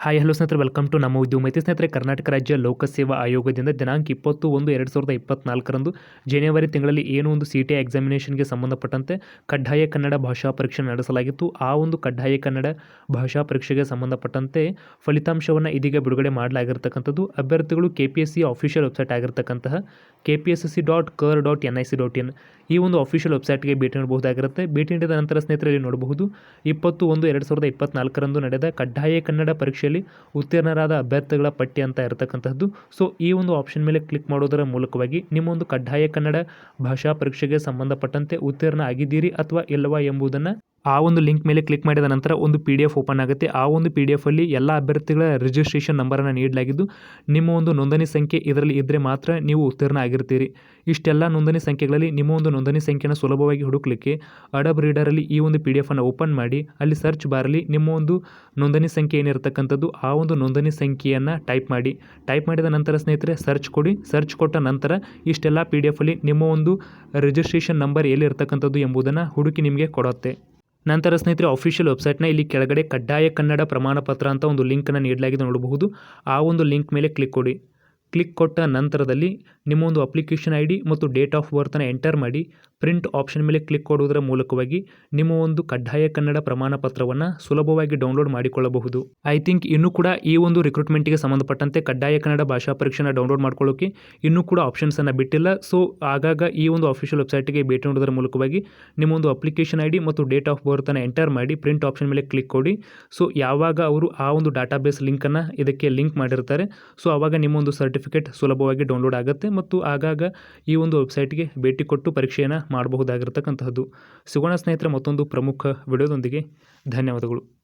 Hi hello ಸ್ನೇಹಿತರೆ welcome to ನಮ್ಮ ಉದ್ಯೋಗ ಸ್ನೇಹಿತರೆ, ಕರ್ನಾಟಕ ರಾಜ್ಯ ಲೋಕಸೇವಾ ಆಯೋಗದಿಂದ ದಿನಾಂಕ ಇಪ್ಪತ್ತು ಒಂದು ಎರಡು ಸಾವಿರದ ಇಪ್ಪತ್ನಾಲ್ಕರಂದು ಜನವರಿ ತಿಂಗಳಲ್ಲಿ ಏನು ಒಂದು ಸಿ ಟಿ ಎಕ್ಸಾಮಿನೇಷನ್ಗೆ ಸಂಬಂಧಪಟ್ಟಂತೆ ಕಡ್ಡಾಯ ಕನ್ನಡ ಭಾಷಾ ಪರೀಕ್ಷೆ ನಡೆಸಲಾಗಿತ್ತು. ಆ ಒಂದು ಕಡ್ಡಾಯ ಕನ್ನಡ ಭಾಷಾ ಪರೀಕ್ಷೆಗೆ ಸಂಬಂಧಪಟ್ಟಂತೆ ಫಲಿತಾಂಶವನ್ನು ಇದೀಗ ಬಿಡುಗಡೆ ಮಾಡಲಾಗಿರ್ತಕ್ಕಂಥದ್ದು. ಅಭ್ಯರ್ಥಿಗಳು K P S C official website ಆಗಿರ್ತಕ್ಕಂತಹ K P S C dot Kar dot N I C dot in ಈ ಒಂದು ಅಫಿಷಿಯಲ್ ವೆಬ್ಸೈಟ್ಗೆ ಭೇಟಿ ನೀಡಬಹುದಾಗಿರುತ್ತೆ. ಭೇಟಿ ನೀಡಿದ ನಂತರ ಸ್ನೇಹಿತರಲ್ಲಿ ನೋಡಬಹುದು. ಇಪ್ಪತ್ತು ಒಂದು ಎರಡು ಸಾವಿರದ ಇಪ್ಪತ್ನಾಲ್ಕರಂದು ನಡೆದ ಕಡ್ಡಾಯ ಕನ್ನಡ ಪರೀಕ್ಷೆಯಲ್ಲಿ ಉತ್ತೀರ್ಣರಾದ ಅಭ್ಯರ್ಥಿಗಳ ಪಟ್ಟಿ ಅಂತ ಇರತಕ್ಕಂತಹದ್ದು. ಸೊ ಈ ಒಂದು ಆಪ್ಷನ್ ಮೇಲೆ ಕ್ಲಿಕ್ ಮಾಡೋದರ ಮೂಲಕವಾಗಿ ನಿಮ್ಮ ಒಂದು ಕಡ್ಡಾಯ ಕನ್ನಡ ಭಾಷಾ ಪರೀಕ್ಷೆಗೆ ಸಂಬಂಧಪಟ್ಟಂತೆ ಉತ್ತೀರ್ಣ ಆಗಿದ್ದೀರಿ ಅಥವಾ ಇಲ್ಲವಾ ಎಂಬುದನ್ನು ಆ ಒಂದು ಲಿಂಕ್ ಮೇಲೆ ಕ್ಲಿಕ್ ಮಾಡಿದ ನಂತರ ಒಂದು ಪಿ ಡಿ ಎಫ್ ಓಪನ್ ಆಗುತ್ತೆ. ಆ ಒಂದು ಪಿ ಡಿ ಎಫಲ್ಲಿ ಎಲ್ಲ ಅಭ್ಯರ್ಥಿಗಳ ರಿಜಿಸ್ಟ್ರೇಷನ್ ನಂಬರನ್ನು ನೀಡಲಾಗಿದ್ದು, ನಿಮ್ಮ ಒಂದು ನೋಂದಣಿ ಸಂಖ್ಯೆ ಇದರಲ್ಲಿ ಇದ್ದರೆ ಮಾತ್ರ ನೀವು ಉತ್ತೀರ್ಣ ಆಗಿರ್ತೀರಿ. ಇಷ್ಟೆಲ್ಲ ನೋಂದಣಿ ಸಂಖ್ಯೆಗಳಲ್ಲಿ ನಿಮ್ಮ ಒಂದು ನೋಂದಣಿ ಸಂಖ್ಯೆನ ಸುಲಭವಾಗಿ ಹುಡುಕಲಿಕ್ಕೆ ಅಡಬ್ ರೀಡರಲ್ಲಿ ಈ ಒಂದು ಪಿ ಡಿ ಎಫನ್ನು ಓಪನ್ ಮಾಡಿ, ಅಲ್ಲಿ ಸರ್ಚ್ ಬಾರಲ್ಲಿ ನಿಮ್ಮ ಒಂದು ನೋಂದಣಿ ಸಂಖ್ಯೆ ಏನಿರತಕ್ಕಂಥದ್ದು, ಆ ಒಂದು ನೋಂದಣಿ ಸಂಖ್ಯೆಯನ್ನು ಟೈಪ್ ಮಾಡಿ. ಟೈಪ್ ಮಾಡಿದ ನಂತರ ಸ್ನೇಹಿತರೆ ಸರ್ಚ್ ಕೊಡಿ. ಸರ್ಚ್ ಕೊಟ್ಟ ನಂತರ ಇಷ್ಟೆಲ್ಲ ಪಿ ಡಿ ಎಫಲ್ಲಿ ನಿಮ್ಮ ಒಂದು ರಿಜಿಸ್ಟ್ರೇಷನ್ ನಂಬರ್ ಎಲ್ಲಿರ್ತಕ್ಕಂಥದ್ದು ಎಂಬುದನ್ನು ಹುಡುಕಿ ನಿಮಗೆ ಕೊಡುತ್ತೆ. ನಂತರ ಸ್ನೇಹಿತರೆ ಅಫಿಷಿಯಲ್ ವೆಬ್ಸೈಟ್ನ ಇಲ್ಲಿ ಕೆಳಗಡೆ ಕಡ್ಡಾಯ ಕನ್ನಡ ಪ್ರಮಾಣ ಪತ್ರ ಅಂತ ಒಂದು ಲಿಂಕನ್ನು ನೀಡಲಾಗಿದೆ ನೋಡಬಹುದು. ಆ ಒಂದು ಲಿಂಕ್ ಮೇಲೆ ಕ್ಲಿಕ್ ಕೊಡಿ. ಕ್ಲಿಕ್ ಕೊಟ್ಟ ನಂತರದಲ್ಲಿ ನಿಮ್ಮ ಒಂದು ಅಪ್ಲಿಕೇಶನ್ ಐ ಡಿ ಮತ್ತು ಡೇಟ್ ಆಫ್ ಬರ್ತನ್ನು ಎಂಟರ್ ಮಾಡಿ ಪ್ರಿಂಟ್ ಆಪ್ಷನ್ ಮೇಲೆ ಕ್ಲಿಕ್ ಕೊಡುವುದರ ಮೂಲಕವಾಗಿ ನಿಮ್ಮ ಒಂದು ಕಡ್ಡಾಯ ಕನ್ನಡ ಪ್ರಮಾಣ ಪತ್ರವನ್ನು ಸುಲಭವಾಗಿ ಡೌನ್ಲೋಡ್ ಮಾಡಿಕೊಳ್ಳಬಹುದು. ಐ ಥಿಂಕ್ ಇನ್ನೂ ಕೂಡ ಈ ಒಂದು ರಿಕ್ರೂಟ್ಮೆಂಟ್ಗೆ ಸಂಬಂಧಪಟ್ಟಂತೆ ಕಡ್ಡಾಯ ಕನ್ನಡ ಭಾಷಾ ಪರೀಕ್ಷೆನ ಡೌನ್ಲೋಡ್ ಮಾಡ್ಕೊಳ್ಳೋಕೆ ಇನ್ನೂ ಕೂಡ ಆಪ್ಷನ್ಸನ್ನು ಬಿಟ್ಟಿಲ್ಲ. ಸೊ ಆಗಾಗ ಈ ಒಂದು ಅಫಿಷಿಯಲ್ ವೆಬ್ಸೈಟ್ಗೆ ಭೇಟಿ ನೀಡೋದರ ಮೂಲಕವಾಗಿ ನಿಮ್ಮ ಒಂದು ಅಪ್ಲಿಕೇಶನ್ ಐ ಡಿ ಮತ್ತು ಡೇಟ್ ಆಫ್ ಬರ್ತನ್ನು ಎಂಟರ್ ಮಾಡಿ ಪ್ರಿಂಟ್ ಆಪ್ಷನ್ ಮೇಲೆ ಕ್ಲಿಕ್ ಕೊಡಿ. ಸೊ ಯಾವಾಗ ಅವರು ಆ ಒಂದು ಡಾಟಾಬೇಸ್ ಲಿಂಕನ್ನು ಇದಕ್ಕೆ ಲಿಂಕ್ ಮಾಡಿರ್ತಾರೆ. ಸೊ ಆವಾಗ ನಿಮ್ಮೊಂದು ಸರ್ಟಿಫಿಕೇಟ್ ಸುಲಭವಾಗಿ ಡೌನ್ಲೋಡ್ ಆಗುತ್ತೆ ಮತ್ತು ಆಗಾಗ ಈ ಒಂದು ವೆಬ್ಸೈಟ್ಗೆ ಭೇಟಿ ಕೊಟ್ಟು ಪರೀಕ್ಷೆಯನ್ನು ಮಾಡಬಹುದಾಗಿರ್ತಕ್ಕಂತಹದ್ದು. ಸಿಗೋಣ ಸ್ನೇಹಿತರ, ಮತ್ತೊಂದು ಪ್ರಮುಖ ವಿಡಿಯೋದೊಂದಿಗೆ ಧನ್ಯವಾದಗಳು.